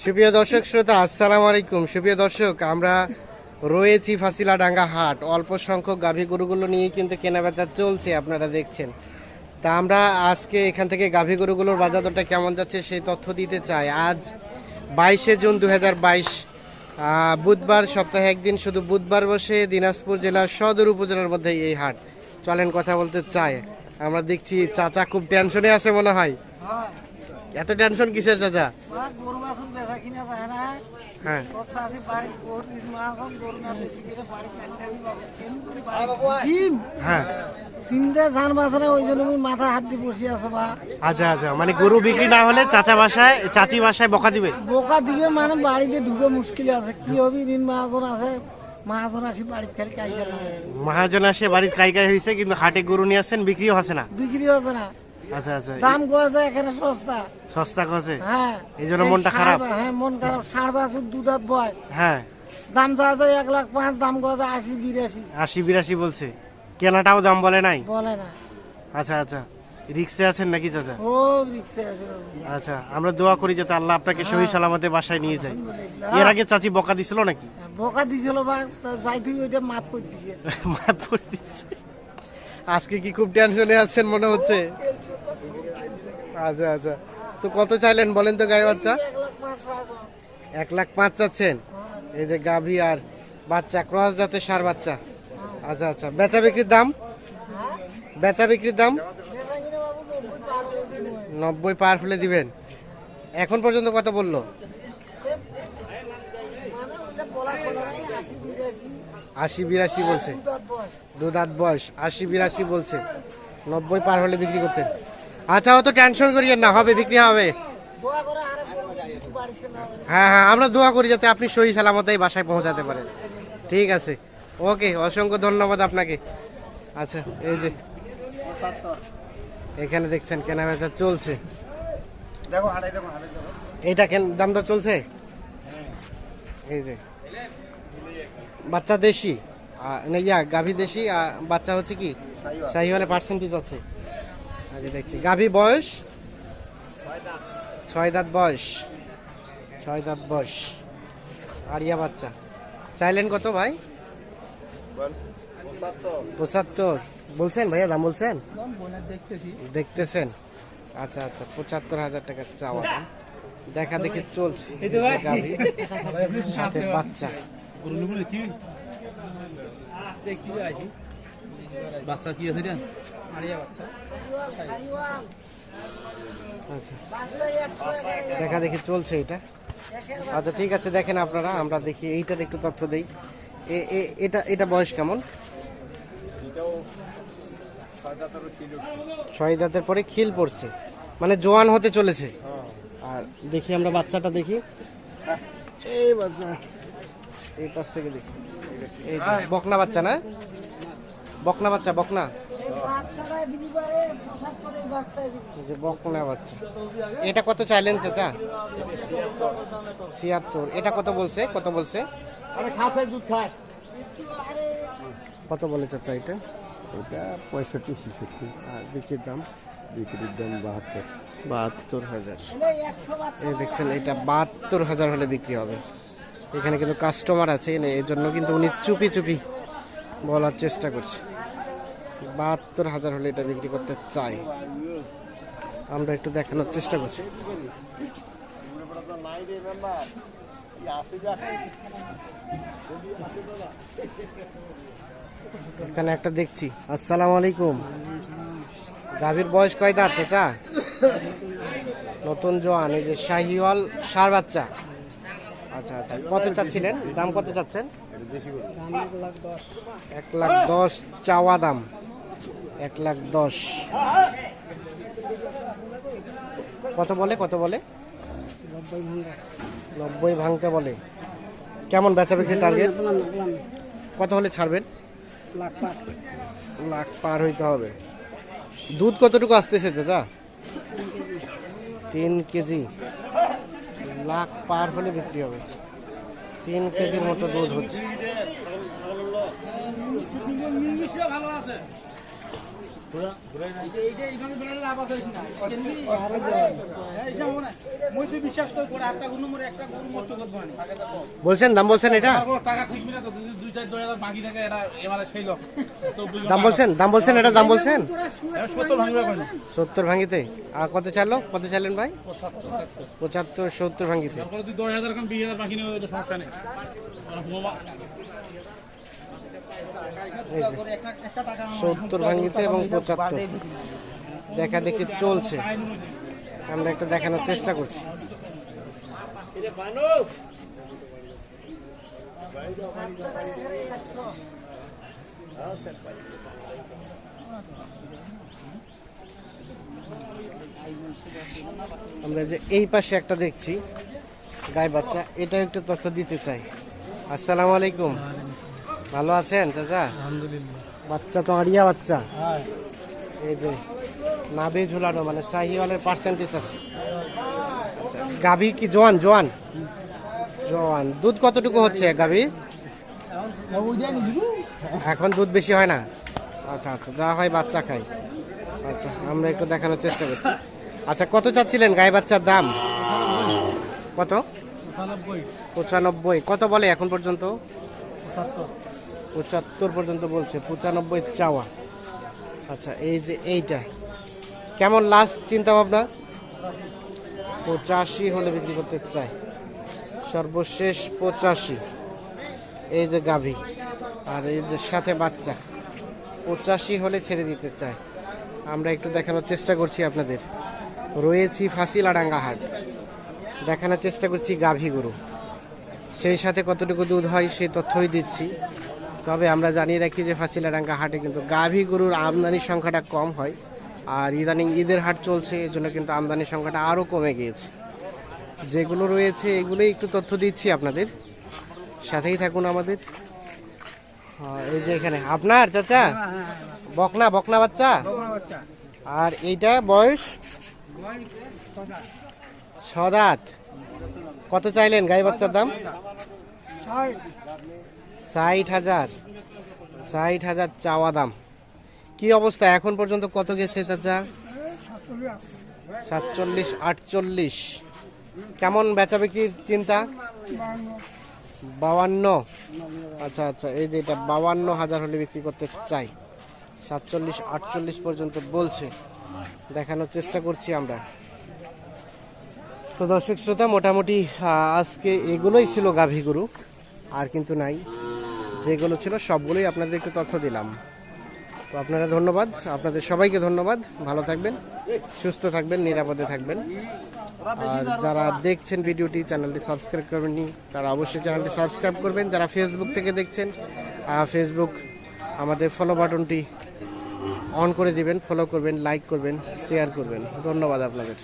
সুপ্রিয় দর্শক শ্রোতা, আসসালামু আলাইকুম। সুপ্রিয় দর্শক, আমরা রয়েছি ফাসিলা ডাঙ্গা হাট। অল্প সংখ্যক গাভী গরুগুলো নিয়ে কিন্তু কেনাবেচা চলছে, আপনারা দেখছেন। তা আমরা আজকে এখান থেকে গাভী গরুগুলোর বাজার দরটা কেমন যাচ্ছে সেই তথ্য দিতে চাই। আজ বাইশে জুন দু হাজার বাইশ বুধবার, সপ্তাহে একদিন শুধু বুধবার বসে দিনাজপুর জেলার সদর উপজেলার মধ্যে এই হাট। চলেন কথা বলতে চাই। আমরা দেখছি চাচা খুব টেনশনে আছে মনে হয় এত টেনশন কিসের চাচা? হ্যাঁ হ্যাঁ চিন্তা ওই জন্য আমি মাথা হাত দিয়ে বসে আছো বা। আচ্ছা আচ্ছা। মানে গরু বিক্রি না হলে চাচা বাসায় চাচি বাসায় বকা দিবে? বোকা দিবে মানে বাড়িতে ঢুকে মুশকিল আছে। কি হবি ঋণ মাহাজন আছে। মাহাজন আসি বাড়ি খেলে কাই মহাজন আসে বাড়ির কাই কাই হয়েছে কিন্তু হাটে গরু নিয়ে আসছেন বিক্রিও হচ্ছে না? বিক্রি হচ্ছে না। আচ্ছা আচ্ছা। দাম গেছে এখানে সস্তা। সস্তা হ্যাঁ। এই জন্য মনটা খারাপ? হ্যাঁ মন খারাপ। ষাঁড় বাছুর দুধাত হ্যাঁ। দাম চাওয়া যায় এক লাখ পাঁচ দাম আশি বিরাশি। আশি বিরাশি বলছে। কেনাটাও দাম বলে নাই? বলে না। আচ্ছা আচ্ছা। রিক্সে আছেন নাকি চাচা? ও রিক্সে আছে আচ্ছা আমরা দোয়া করি যাতে আল্লাহ আপনাকে সহি সালামতে বাসায় নিয়ে যায়। এর আগে চাচি বকা দিছিল নাকি? বোকা দিছিল বা যাই তুই ওইটা মাফ করে দিছে। মাফ করে দিচ্ছে। আজকে কি খুব টেনশনে আছেন মনে হচ্ছে? আচ্ছা আচ্ছা। তো কত চাইলেন বলেন তো গায়ে বাচ্চা? এক লাখ পাঁচ চাচ্ছেন। এই যে গাভী আর বাচ্চা ক্রস জাতের সার বাচ্চা। আচ্ছা আচ্ছা। বেচা বিক্রির দাম? বেচা বিক্রির দাম? নব্বই পার হলে দিবেন। এখন পর্যন্ত কত বলল? আশি বিরাশি, বলছে। দুধাত বয়স। আশি বিরাশি বলছে। নব্বই পার হলে বিক্রি করতেন। আচ্ছা অত টেনশন করিয়েন না হবে বিক্রি হবে। হয়। হ্যাঁ আমরা দোয়া করি যাতে আপনি সহি সালামতে এই বাসায় পৌঁছাতে পারেন। ঠিক আছে। ওকে অসংখ্য ধন্যবাদ আপনাকে। আচ্ছা এই যে এখানে দেখছেন কেনা বেচা চলছে। এইটা কেন দাম দর চলছে? এই যে। বাচ্চা দেশি ইয়া গাভী দেশি আর বাচ্চা হচ্ছে কি? শাহিওয়ালে পার্সেন্টেজ আছে। আগে দেখছি। গাভী বয়স? ছয় দাঁত বয়স। ছয় দাঁত বয়স। আরিয়া বাচ্চা। চাইলেন কত ভাই? পঁচাত্তর। বলছেন ভাইয়া দাম বলছেন? দেখতেছেন। আচ্ছা আচ্ছা পঁচাত্তর হাজার টাকা চাওয়া দাম। দেখা দেখি চলছে। সাথে বাচ্চা। বাচ্চা কি আছে এটা? আচ্ছা। দেখা দেখি চলছে এটা। আচ্ছা ঠিক আছে দেখেন আপনারা আমরা দেখি এইটার একটু তথ্য দেই। এ- এ- এটা এটা বয়স কেমন? ছয় দাঁতের পরে খিল পড়ছে। মানে জোয়ান হতে চলেছে। আর দেখি আমরা বাচ্চাটা দেখি। এই বাচ্চা। এই পাশ থেকে দেখি। এই বকনা বাচ্চা না? বকনা বাচ্চা বকনা? এই বাচ্চাটাই দিবি পারে, পঁচাত্তর এই বাচ্চাই দিবি। এই যে বকনা বাচ্চা। এটা কত চাইলেন চাচা? ছিয়াত্তর। এটা কত বলছে? কত বলছে? কত বলে চাচা এটা? এটা পঁয়ষট্টি ছেষট্টি। আর বিক্রির দাম? বিক্রির দাম বাহাত্তর। বাহাত্তর হাজার। এই এই দেখছেন এটা বাহাত্তর হাজার হলে বিক্রি হবে। এখানে কিন্তু কাস্টমার আছে এই জন্য কিন্তু উনি চুপি চুপি বলার চেষ্টা করছে। বাহাত্তর হাজার হলে এটা বিক্রি করতে চাই। আমরা একটু দেখানোর চেষ্টা করছি। এখানে একটা দেখছি। আসসালামু আলাইকুম। গাভীর বয়স কয় দাঁত, চাচা? নতুন জোয়ান, এই যে শাহিওয়াল সার বাচ্চা। আচ্ছা আচ্ছা। কত চাচ্ছিলেন? দাম কত চাচ্ছেন? এক লাখ দশ। চাওয়া দাম। এক লাখ দশ। কত বলে কত বলে? নব্বই ভাঙতে বলে। কেমন বেচা বিক্রি টার্গেট কত হলে ছাড়বেন? লাখ পার হইতে হবে। দুধ কতটুকু আসতেছে চাচা? তিন কেজি। লাখ পার হলে বিক্রি হবে। তিন কেজির মতো দুধ হচ্ছে। বলছেন দাম বলছেন এটা? টাকা ঠিক মিলে দুই চার দুই হাজার বাকি থাকে এরা এবারে সেই দাম বলছেন দাম বলছেন এটা দাম বলছেন? সত্তর ভাঙিতে। আর কত চালো কত চাইলেন ভাই? পঁচাত্তর সত্তর। ভাঙিতে। তারপরে দশ হাজার হাজার বাকি সমস্যা নেই। এই যে, সত্তর ভাঙিতে এবং পঁচাত্তর। দেখা দেখি চলছে। আমরা একটা দেখানোর চেষ্টা করছি। আমরা যে এই পাশে একটা দেখছি গায়ে বাচ্চা এটা একটু তথ্য দিতে চাই। আসসালামু আলাইকুম। ভালো আছেন চাচা? বাচ্চা তো আড়িয়া বাচ্চা। এই যে নাভি ঝুলানো মানে শাহিওয়ালের পার্সেন্টেজ আছে। গাভী কি জোয়ান জোয়ান? জোয়ান। দুধ কতটুকু হচ্ছে গাভী? এখন দুধ বেশি হয় না? আচ্ছা আচ্ছা যা হয় বাচ্চা খাই আচ্ছা আমরা একটু দেখানোর চেষ্টা করছি। আচ্ছা কত চাচ্ছিলেন গায়ে বাচ্চার দাম? কত? পঁচানব্বই। কত বলে এখন পর্যন্ত? পঁচাত্তর পর্যন্ত বলছে, পঁচানব্বই চাওয়া। আচ্ছা এই যে এইটা, কেমন লাস্ট চিন্তা ভাবনা পঁচাশি হলে বিক্রি করতে চাই সর্বশেষ পঁচাশি। এই যে গাভী, আর এই যে সাথে বাচ্চা, পঁচাশি হলে ছেড়ে দিতে চাই আমরা একটু দেখানোর চেষ্টা করছি আপনাদের। রয়েছি ফাঁসিলাডাঙ্গা হাট। দেখানোর চেষ্টা করছি গাভী গরু। সেই সাথে কতটুকু দুধ হয় সেই তথ্যই দিচ্ছি। তবে আমরা জানিয়ে রাখি যে ফাঁসিলাডাঙ্গা হাটে কিন্তু গাভী গরুর আমদানির সংখ্যাটা কম হয় আর ইদানিং ঈদের হাট চলছে এর জন্য কিন্তু আমদানির সংখ্যাটা আরও কমে গিয়েছে। যেগুলো রয়েছে এগুলোই একটু তথ্য দিচ্ছি আপনাদের। সাথেই থাকুন আমাদের। এই যে এখানে আপনার চাচা? বকনা বকনা বাচ্চা? আর এইটা বয়স? ছদাত। কত চাইলেন গাই বাচ্চার দাম? ষাট হাজার ষাট হাজার চাওয়া দাম। কি অবস্থা? এখন পর্যন্ত কত গেছে চাচা? সাতচল্লিশ, আটচল্লিশ। কেমন বেচা বিক্রির চিন্তা? বাউান্ন। আচ্ছা আচ্ছা এই যে এটা বাউান্ন হাজার হলে বিক্রি করতে চাই। সাতচল্লিশ, আটচল্লিশ পর্যন্ত বলছে। দেখানোর চেষ্টা করছি আমরা। তো দর্শক শ্রোতা, মোটামুটি আজকে এগুলোই ছিল গাভী গরু, আর কিন্তু নাই। যেগুলো ছিল সবগুলোই আপনাদের একটু তথ্য দিলাম। তো আপনারা ধন্যবাদ। আপনাদের সবাইকে ধন্যবাদ। ভালো থাকবেন, সুস্থ থাকবেন, নিরাপদে থাকবেন। আর যারা দেখছেন ভিডিওটি, চ্যানেলটি সাবস্ক্রাইব করবেননি তারা অবশ্যই চ্যানেলটি সাবস্ক্রাইব করবেন। যারা ফেসবুক থেকে দেখছেন ফেসবুক আমাদের ফলো বাটনটি অন করে দিবেন ফলো করবেন লাইক করবেন শেয়ার করবেন। ধন্যবাদ আপনাদের।